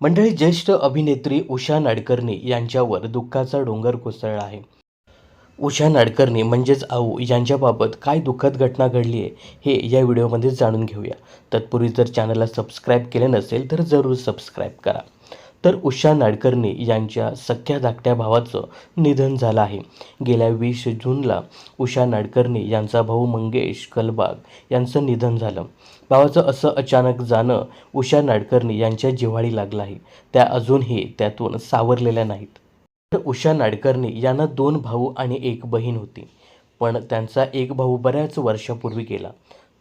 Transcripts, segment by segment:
मंडळी ज्येष्ठ अभिनेत्री उषा नाडकर्णी यांच्यावर दुःखाचा डोंगर कोसळला आहे. उषा नाडकर्णी म्हणजेच आऊ यांच्याबाबत काय दुःखद घटना घडली आहे हे या व्हिडिओमध्ये जाणून घेऊया. तत्पूर्वी जर चॅनलला सबस्क्राईब केले नसेल तर जरूर सबस्क्राईब करा. तर उषा नाडकर्णी यांच्या सख्या धाकट्या भावाचं निधन झालं आहे. गेल्या वीस जूनला उषा नाडकर्णी यांचा भाऊ मंगेश कलबाग यांचं निधन झालं. भावाचं असं अचानक जाणं उषा नाडकर्णी यांच्या जिव्हाळी लागलं आहे. त्या अजूनही त्यातून सावरलेल्या नाहीत. तर उषा नाडकर्णी यांना दोन भाऊ आणि एक बहीण होती. पण त्यांचा एक भाऊ बऱ्याच वर्षापूर्वी गेला.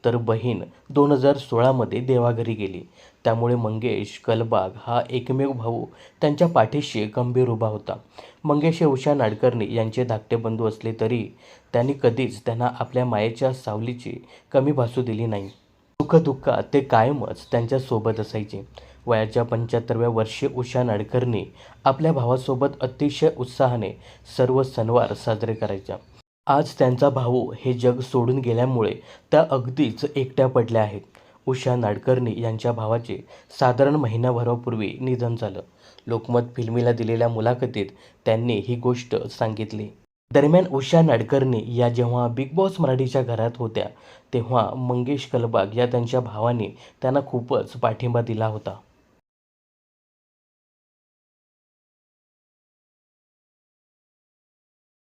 तर बहीण दोन हजार सोळामध्ये देवाघरी गेली. त्यामुळे मंगेश कलबाग हा एकमेव भाऊ त्यांच्या पाठीशी गंभीर उभा होता. मंगेश हे उषा नाडकर्णी यांचे धाकटे बंधू असले तरी त्यांनी कधीच त्यांना आपल्या मायेच्या सावलीची कमी भासू दिली नाही. दुःखदुःखात ते कायमच त्यांच्यासोबत असायचे. वयाच्या पंच्याहत्तरव्या वर्षी उषा नाडकर्णी आपल्या भावासोबत अतिशय उत्साहाने सर्व सणवार साजरे करायच्या. आज त्यांचा भाऊ हे जग सोडून गेल्यामुळे त्या अगदीच एकट्या पडल्या आहेत. उषा नाडकर्णी यांच्या भावाचे साधारण महिनाभरापूर्वी निधन झालं. लोकमत फिल्मीला दिलेल्या मुलाखतीत त्यांनी ही गोष्ट सांगितली. दरम्यान उषा नाडकर्णी या जेव्हा बिग बॉस मराठीच्या घरात होत्या तेव्हा मंगेश कलबाग या त्यांच्या भावाने त्यांना खूपच पाठिंबा दिला होता.